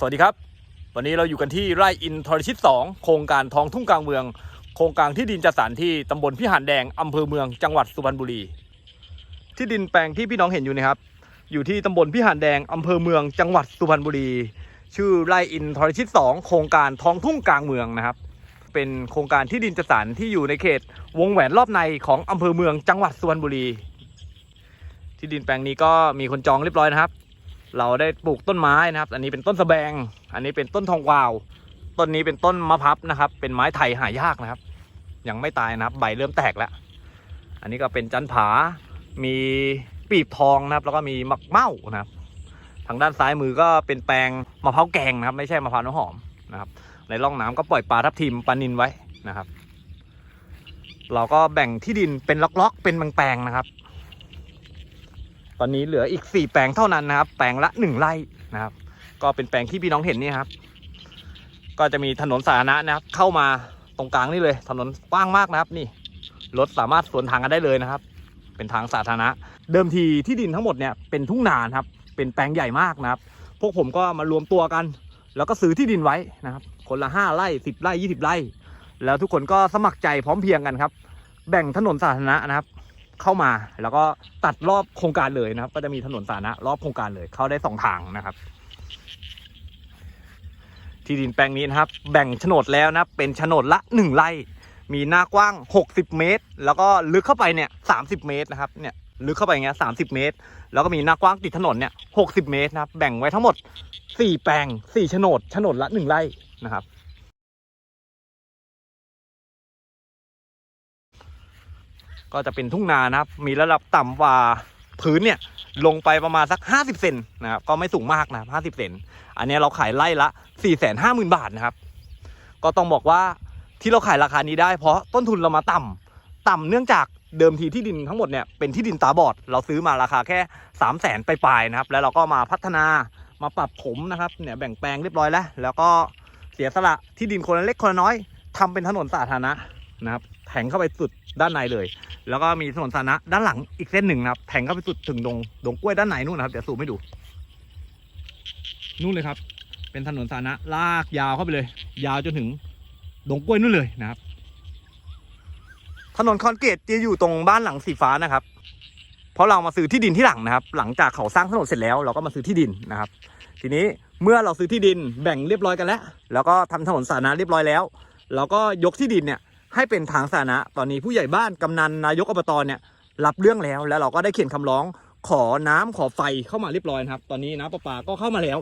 สวัสดีครับ วันนี้เราอยู่กันที่ไร่อินทรชิต 2 โครงการทองทุ่งกลางเมือง โครงการที่ดินจัดสรรที่ตำบลพิหารแดงอำเภอเมืองจังหวัดสุพรรณบุรี ที่ดินแปลงที่พี่น้องเห็นอยู่นะครับ อยู่ที่ตำบลพิหารแดงอำเภอเมืองจังหวัดสุพรรณบุรี ชื่อไร่อินทรชิต 2 โครงการทองทุ่งกลางเมืองนะครับ เป็นโครงการที่ดินจัดสรรที่อยู่ในเขต วงแหวนรอบในของอำเภอเมืองจังหวัดสุพรรณบุรี ที่ดินแปลงนี้ก็มีคนจองเรียบร้อยนะครับ เราได้ปลูกต้นไม้นะครับ อันนี้เป็นต้นสะแบง อันนี้เป็นต้นทองกวาว ต้นนี้เป็นต้นมะพร้าวนะครับ เป็นไม้ไทยหายากนะครับ ยังไม่ตายนะครับ ใบเริ่มแตกแล้ว อันนี้ก็เป็นจันผา มีปีบทองนะครับ แล้วก็มีมะเม่านะครับ ทางด้านซ้ายมือก็เป็นแปลงมะพร้าวแกงนะครับ ไม่ใช่มะพร้าวน้ำหอมนะครับ ในร่องน้ำก็ปล่อยปลาทับทิมปลานินไว้นะครับ เราก็แบ่งที่ดินเป็นล็อกๆ เป็นแปลงๆนะครับ ตอนนี้เหลืออีก 4 แปลงเท่านั้นนะครับ แปลงละ 1ไร่นะครับ ก็เป็นแปลงที่พี่น้องเห็นนี่ครับ ก็จะมีถนนสาธารณะนะครับ เข้ามาตรงกลางนี่เลย ถนนกว้างมากนะครับ นี่รถสามารถสวนทางกันได้เลยนะครับ เป็นทางสาธารณะ เดิมทีที่ดินทั้งหมดเนี่ยเป็นทุ่งนาครับ เป็นแปลงใหญ่มากนะครับ พวกผมก็มารวมตัวกัน แล้วก็ซื้อที่ดินไว้นะครับ คนละ5ไร่10ไร่20ไร่ แล้วทุกคนก็สมัครใจพร้อมเพรียงกันครับ แบ่งถนนสาธารณะนะครับ เข้ามาแล้วก็ตัดรอบโครงการเลยนะครับ ก็จะมีถนนสาธารณะรอบโครงการเลยเข้าได้สองทางนะครับ ที่ดินแปลงนี้นะครับ แบ่งโฉนดแล้วนะเป็นโฉนดละหนึ่งไร่มีหน้ากว้าง 60 เมตร แล้วก็ลึกเข้าไปเนี่ย30 เมตรนะครับเนี่ยลึกเข้าไปอย่างเงี้ย30เมตร แล้วก็มีหน้ากว้างติดถนนเนี่ย60เมตรนะครับแบ่งไว้ทั้งหมด 4 แปลง4โฉนดโฉนดละหนึ่งไร่นะครับ ก็จะเป็นทุ่งนานะครับ มีระดับต่ำกว่าพื้นเนี่ยลงไปประมาณสัก 50 เซนนะครับก็ไม่สูงมากนะครับ50 เซนอันนี้เราขายไล่ละ 4 5 0 0 0 0 บาทนะครับ ก็ต้องบอกว่าที่เราขายราคานี้ได้เพราะต้นทุนเรามาต่ำต่ำเนื่องจากเดิมทีที่ดินทั้งหมดเนี่ยเป็นที่ดินตาบอด เราซื้อมาราคาแค่ 3 0 0แสนปลายๆนะครับ แล้วเราก็มาพัฒนามาปรับผมนะครับเนี่ยแบ่งแปลงเรียบร้อยแล้ว แล้วก็เสียสละที่ดินคนละเล็กคนละน้อยทำเป็นถนนสาธารณะนะครับ แทงเข้าไปสุดด้านในเลย แล้วก็มีถนนสาธารณะด้านหลังอีกเส้นหนึ่งนะครับ แทงเข้าไปสุดถึงดงดงกล้วยด้านในนู่นนะครับ เดี๋ยวสูมให้ดู นู่นเลยครับ เป็นถนนสาธารณะลากยาวเข้าไปเลย ยาวจนถึงดงกล้วยนู่นเลยนะครับ ถนนคอนกรีตจะอยู่ตรงบ้านหลังสีฟ้านะครับ เพราะเรามาซื้อที่ดินที่หลังนะครับ หลังจากเขาสร้างถนนเสร็จแล้ว เราก็มาซื้อที่ดินนะครับ ทีนี้เมื่อเราซื้อที่ดินแบ่งเรียบร้อยกันแล้ว แล้วก็ทำถนนสาธารณะเรียบร้อยแล้ว เราก็ยกที่ดินเนี่ย ให้เป็นทางสาธารณะตอนนี้ผู้ใหญ่บ้านกำนันนายกอบตเนี่ยรับเรื่องแล้ว แล้วเราก็ได้เขียนคำร้องขอน้ำขอไฟเข้ามาเรียบร้อยนะครับ ตอนนี้น้ำประปาก็เข้ามาแล้ว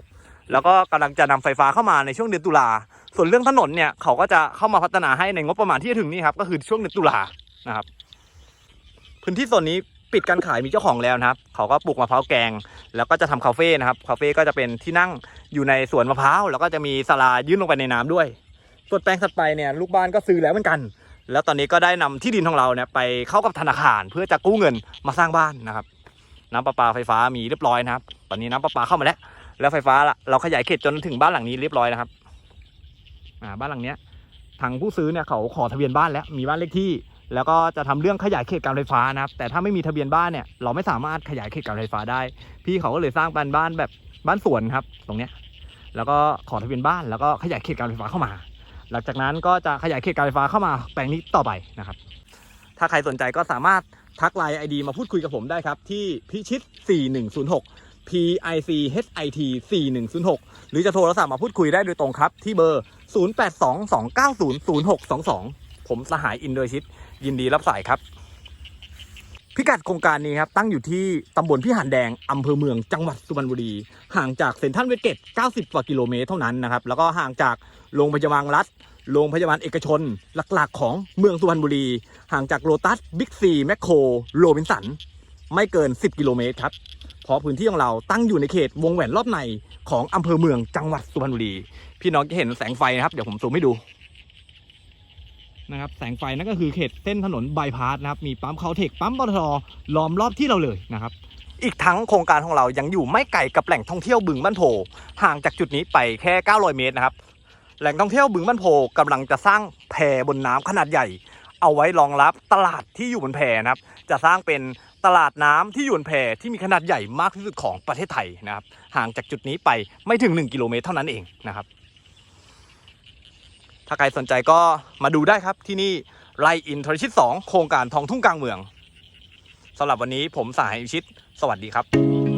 แล้วก็กำลังจะนำไฟฟ้าเข้ามาในช่วงเดือนตุลา ส่วนเรื่องถนนเนี่ยเขาก็จะเข้ามาพัฒนาให้ในงบประมาณที่จะถึงนี่ครับก็คือช่วงเดือนตุลานะครับ พื้นที่ส่วนนี้ปิดการขายมีเจ้าของแล้วนะครับ เขาก็ปลูกมะพร้าวแกง แล้วก็จะทำคาเฟ่นะครับคาเฟ่ก็จะเป็นที่นั่งอยู่ในสวนมะพร้าวแล้วก็จะมีศาลายื่นลงไปในน้ำด้วยส่วนแปลงถัดไปเนี่ยลูกบ้านก็ซื้อแล้วเหมือนกัน แล้วตอนนี้ก็ได้นำที่ดินของเราเนี่ยไปเข้ากับธนาคารเพื่อจะกู้เงินมาสร้างบ้านนะครับ น้ำประปาไฟฟ้ามีเรียบร้อยนะครับ ตอนนี้น้ำประปาเข้ามาแล้ว แล้วไฟฟ้าเราขยายเขตจนถึงบ้านหลังนี้เรียบร้อยนะครับอ่าบ้านหลังเนี้ยทางผู้ซื้อเนี่ยเขาขอทะเบียนบ้านแล้วมีบ้านเลขที่ แล้วก็จะทำเรื่องขยายเขตการไฟฟ้านะครับ แต่ถ้าไม่มีทะเบียนบ้านเนี่ยเราไม่สามารถขยายเขตการไฟฟ้าได้ พี่เขาก็เลยสร้างบ้านบ้านแบบบ้านสวนครับ ตรงเนี้ยแล้วก็ขอทะเบียนบ้านแล้วก็ขยายเขตการไฟฟ้าเข้ามา หลังจากนั้นก็จะขยายเขตการไฟฟ้าเข้ามาแปลงนี้ต่อไปนะครับ ถ้าใครสนใจก็สามารถทักไลน์ไอดีมาพูดคุยกับผมได้ครับ ที่พิชิต 4106 PICHIT 4106 หรือจะโทรศัพท์มาพูดคุยได้โดยตรงครับ ที่เบอร์ 0822900622 ผมสหายอินโดยชิต ยินดีรับสายครับ พิกัดโครงการนี้ครับตั้งอยู่ที่ตำบลพิหารแดงอำเภอเมืองจังหวัดสุพรรณบุรี ห่างจากเซ็นทรัลเวสเกต 90 กว่ากิโลเมตรเท่านั้นนะครับ แล้วก็ห่างจากโรงพยาบาลรัฐ โรงพยาบาลเอกชน หลักๆ ของเมืองสุพรรณบุรี ห่างจากโลตัสบิ๊กซีแมคโครโรบินสัน ไม่เกิน 10 กิโลเมตรครับเพราะพื้นที่ของเราตั้งอยู่ในเขตวงแหวนรอบในของอำเภอเมืองจังหวัดสุพรรณบุรี พี่น้องจะเห็นแสงไฟนะครับเดี๋ยวผมซูมให้ดู นะครับแสงไฟนั่นก็คือเขตเส้นถนนบายพาสนะครับมีปั๊มเคาเทคปั๊มปตทล้อมรอบที่เราเลยนะครับอีกทั้งโครงการของเรายังอยู่ไม่ไกลกับแหล่งท่องเที่ยวบึงบ้านโพห่างจากจุดนี้ไปแค่ 900 เมตรนะครับแหล่งท่องเที่ยวบึงบ้านโพกำลังจะสร้างแพบนน้ำขนาดใหญ่ เอาไว้รองรับตลาดที่อยู่บนแพนะครับจะสร้างเป็นตลาดน้ำที่หยวนแพที่มีขนาดใหญ่มากที่สุดของประเทศไทยนะครับห่างจากจุดนี้ไปไม่ถึง 1 กิโลเมตรเท่านั้นเองนะครับ ถ้าใครสนใจก็มาดูได้ครับที่นี่ไรอินทรชิต 2 โครงการทองทุ่งกลางเมืองสำหรับวันนี้ผมสายอิชิต สวัสดีครับ